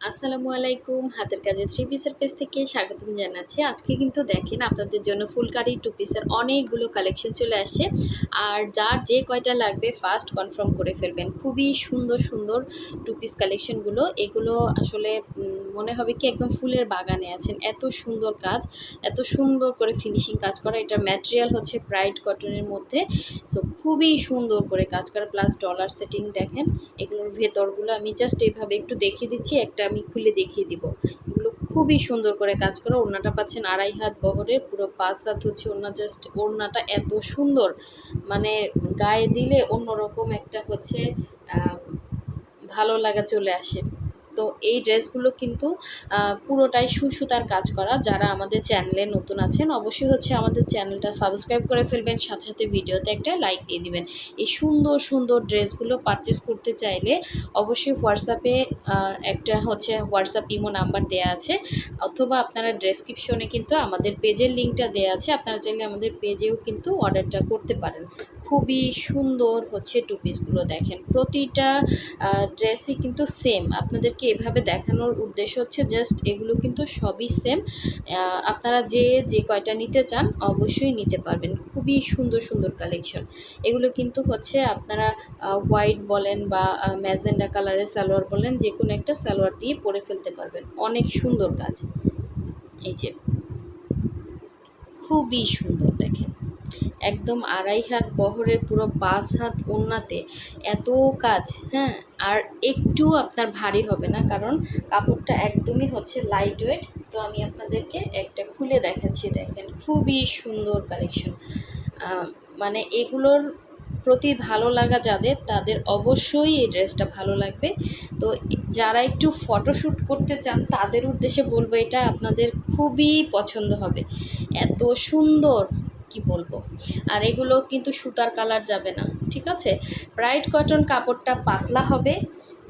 আসসালামু আলাইকুম। হাতের কাজে থ্রি পিসের পেজ থেকে স্বাগতম জানাচ্ছি। আজকে কিন্তু দেখেন আপনাদের জন্য ফুলকারি টু পিসের অনেকগুলো কালেকশন চলে আসে আর যার যে কয়টা লাগবে ফার্স্ট কনফার্ম করে ফেলবেন। খুবই সুন্দর সুন্দর টু পিস কালেকশনগুলো এগুলো আসলে মনে হবে কি একদম ফুলের বাগানে আছেন। এত সুন্দর কাজ, এত সুন্দর করে ফিনিশিং কাজ করা। এটার ম্যাটেরিয়াল হচ্ছে ব্রাইট কটনের মধ্যে। সো খুবই সুন্দর করে কাজ করা। প্লাস ডলার সেটিং দেখেন। এগুলোর ভেতরগুলো আমি জাস্ট এইভাবে একটু দেখিয়ে দিচ্ছি। একটা আমি খুলে দেখিয়ে দিব। এগুলো খুবই সুন্দর করে কাজ করা। ওড়নাটা পাচ্ছেন আড়াই হাত বহরের, পুরো পাঁচ হাত হচ্ছে ওড়না জাস্ট ওড়নাটা এত সুন্দর। মানে গায়ে দিলে অন্যরকম একটা হচ্ছে ভালো লাগা চলে আসে। তো এই ড্রেসগুলো কিন্তু পুরোটাই সুসুতার কাজ করা। যারা আমাদের চ্যানেলে নতুন আছেন, অবশ্যই হচ্ছে আমাদের চ্যানেলটা সাবস্ক্রাইব করে ফেলবেন। সাথে সাথে ভিডিওতে একটা লাইক দিয়ে দিবেন। এই সুন্দর সুন্দর ড্রেসগুলো পারচেস করতে চাইলে অবশ্যই হোয়াটসঅ্যাপে একটা হচ্ছে হোয়াটসঅ্যাপ ইমো নাম্বার দেওয়া আছে। অথবা আপনারা ডেসক্রিপশনে কিন্তু আমাদের পেজের লিঙ্কটা দেওয়া আছে। আপনারা চাইলে আমাদের পেজেও কিন্তু অর্ডারটা করতে পারেন। খুবই সুন্দর হচ্ছে টু পিসগুলো দেখেন। প্রতিটা ড্রেসই কিন্তু সেম আপনাদেরকে এভাবে দেখানোর উদ্দেশ্য হচ্ছে জাস্ট এগুলো কিন্তু সবই সেম আপনারা যে যে কয়টা নিতে চান অবশ্যই নিতে পারবেন। খুবই সুন্দর সুন্দর কালেকশন এগুলো কিন্তু হচ্ছে আপনারা হোয়াইট বলেন বা ম্যাজেন্ডা কালারের সালোয়ার বলেন যে কোনো একটা সালোয়ার দিয়ে পরে ফেলতে পারবেন। অনেক সুন্দর কাজ। এই যে, খুবই সুন্দর দেখেন। একদম আড়াই হাত বহরের পুরো পাঁচ হাত ওড়নাতে এত কাজ হ্যাঁ? আর একটু আপনার ভারী হবে না, কারণ কাপড়টা একদমই হচ্ছে লাইট ওয়েট তো আমি আপনাদেরকে একটা খুলে দেখাচ্ছি, দেখেন, খুবই সুন্দর কালেকশন মানে এগুলোর প্রতি ভালো লাগা যাদের, তাদের অবশ্যই এই ড্রেসটা ভালো লাগবে। তো যারা একটু ফটোশ্যুট করতে চান, তাদের উদ্দেশ্যে বলব এটা আপনাদের খুবই পছন্দ হবে। এত সুন্দর কি বলব? আর এগুলো কিন্তু সুতার কালার যাবে না, ঠিক আছে? ব্রাইট কটন কাপড়টা পাতলা হবে।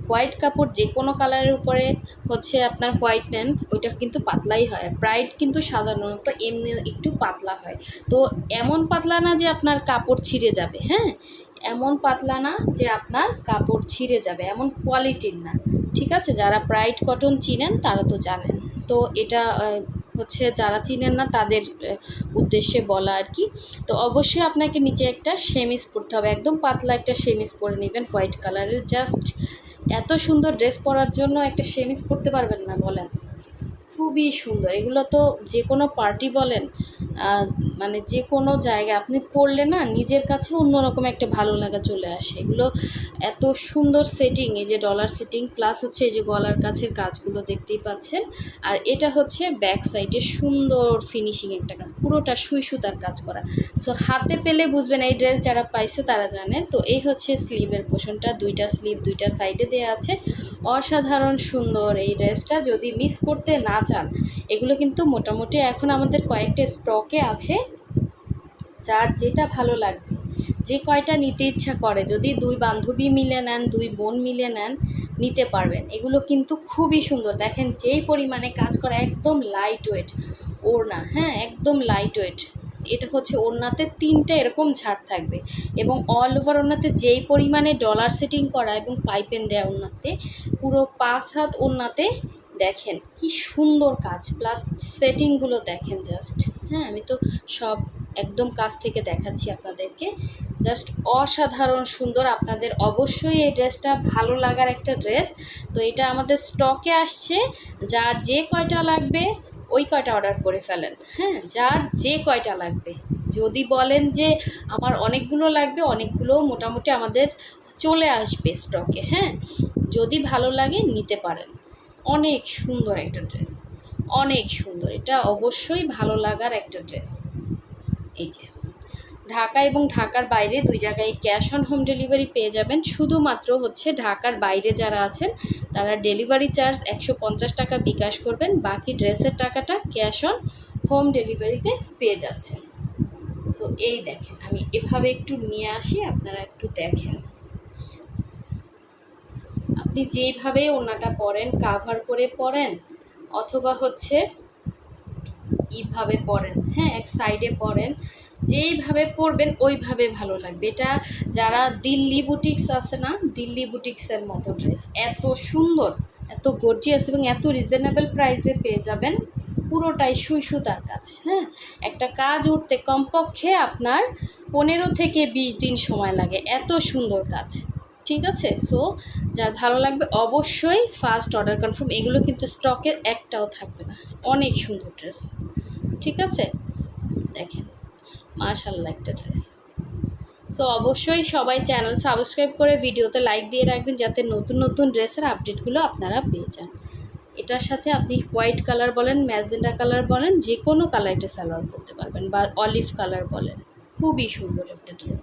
হোয়াইট কাপড় যে কোনো কালারের উপরে হচ্ছে আপনার হোয়াইট নেন, ওইটা কিন্তু পাতলাই হয়। ব্রাইট কিন্তু সাধারণত এমনি একটু পাতলা হয়। তো এমন পাতলা না যে আপনার কাপড় ছিঁড়ে যাবে হ্যাঁ? এমন পাতলা না যে আপনার কাপড় ছিঁড়ে যাবে, এমন কোয়ালিটির না, ঠিক আছে? যারা ব্রাইট কটন চিনেন তারা তো জানেন। তো এটা হচ্ছে যারা চিনেন না, তাদের উদ্দেশ্যে বলা আর কি। তো অবশ্যই আপনাকে নিচে একটা সেমিস পরতে হবে, একদম পাতলা একটা সেমিস পরে নেবেন হোয়াইট কালারের। জাস্ট এত সুন্দর ড্রেস পরার জন্য একটা সেমিস পরতে পারবেন না, বলেন। খুবই সুন্দর। এগুলো তো যে কোনো পার্টি বলেন মানে যে কোনো জায়গায় আপনি পরলে না নিজের কাছে অন্যরকম একটা ভালো লাগা চলে আসে। এগুলো এত সুন্দর সেটিং এই যে ডলার সেটিং প্লাস হচ্ছে এই যে গলার কাছের কাজগুলো দেখতেই পাচ্ছেন। আর এটা হচ্ছে ব্যাক সাইডে সুন্দর ফিনিশিং একটা কাজ, পুরোটা সুই সুতার কাজ করা। সো হাতে পেলে বুঝবেন এই ড্রেস যারা পাইছে তারা জানে। তো এই হচ্ছে স্লিভের পোষণটা, দুইটা স্লিভ দুইটা সাইডে দেওয়া আছে। অসাধারণ সুন্দর এই ড্রেসটা যদি মিস করতে না চান। এগুলো কিন্তু মোটামুটি এখন আমাদের কয়েকটা স্টকে আছে। যার যেটা ভালো লাগবে। যে কয়টা নিতে ইচ্ছা করে, যদি দুই বান্ধবী মিলে নেন, দুই বোন মিলে নেন, নিতে পারবেন। এগুলো কিন্তু খুবই সুন্দর। দেখেন যেই পরিমাণে কাজ করা, একদম লাইট ওয়েট ওড়না হ্যাঁ একদম লাইট ওয়েট এটা হচ্ছে ওড়নাতে তিনটে এরকম ঝাড় থাকবে এবং অল ওভার ওড়নাতে যেই পরিমাণে ডলার সেটিং করা এবং পাইপেন দেওয়া ওড়নাতে, পুরো পাঁচ হাত ওড়নাতে দেখেন কি সুন্দর কাজ। প্লাস সেটিংগুলো দেখেন জাস্ট হ্যাঁ আমি তো সব একদম কাছ থেকে দেখাচ্ছি আপনাদেরকে। জাস্ট অসাধারণ সুন্দর। আপনাদের অবশ্যই এই ড্রেসটা ভালো লাগার একটা ড্রেস তো এটা আমাদের স্টকে আসছে। যার যে কয়টা লাগবে ওই কয়টা অর্ডার করে ফেলেন? হ্যাঁ যার যে কয়টা লাগবে। যদি বলেন যে আমার অনেকগুলো লাগবে, অনেকগুলো মোটামুটি আমাদের চলে আসবে স্টকে হ্যাঁ? যদি ভালো লাগে নিতে পারেন। অনেক সুন্দর একটা ড্রেস অনেক সুন্দর। এটা অবশ্যই ভালো লাগার একটা ড্রেস এই যে। ঢাকা এবং ঢাকার বাইরে দুই জায়গায় ক্যাশ অন হোম ডেলিভারি পেয়ে যাবেন। শুধুমাত্র হচ্ছে ঢাকার বাইরে যারা আছেন, তারা ডেলিভারি চার্জ একশো পঞ্চাশ টাকা বিকাশ করবেন। বাকি ড্রেসের টাকাটা ক্যাশ অন হোম ডেলিভারিতে পেয়ে যাচ্ছেন। সো এই দেখেন, আমি এভাবে একটু নিয়ে আসি, আপনারা একটু দেখেন। আপনি যেইভাবে ওনাটা পরেন কাভার করে পরেন, অথবা হচ্ছে ইভাবে পরেন হ্যাঁ এক সাইডে পরেন যেইভাবে পরবেন ওইভাবে ভালো লাগবে। এটা যারা দিল্লি বুটিক্স আছে না, দিল্লি বুটিক্সের মতো ড্রেস এত সুন্দর, এত গর্জিয়াস এবং এত রিজনেবল প্রাইসে পেয়ে যাবেন পুরোটাই সুই সুতার কাজ হ্যাঁ। একটা কাজ উঠতে কমপক্ষে আপনার পনেরো থেকে বিশ দিন সময় লাগে, এত সুন্দর কাজ। ঠিক আছে? সো যার ভালো লাগবে অবশ্যই ফার্স্ট অর্ডার কনফার্ম এগুলো কিন্তু স্টকে একটাও থাকবে না। অনেক সুন্দর ড্রেস ঠিক আছে? দেখেন মাশাল্লাহ একটা ড্রেস সো অবশ্যই সবাই চ্যানেল সাবস্ক্রাইব করে ভিডিওতে লাইক দিয়ে রাখবেন, যাতে নতুন নতুন ড্রেসের আপডেটগুলো আপনারা পেয়ে যান। এটার সাথে আপনি হোয়াইট কালার বলেন ম্যাজেন্ডা কালার বলেন যে কোনো কালার এটা সালোয়ার করতে পারবেন, বা অলিভ কালার বলেন। খুবই সুন্দর একটা ড্রেস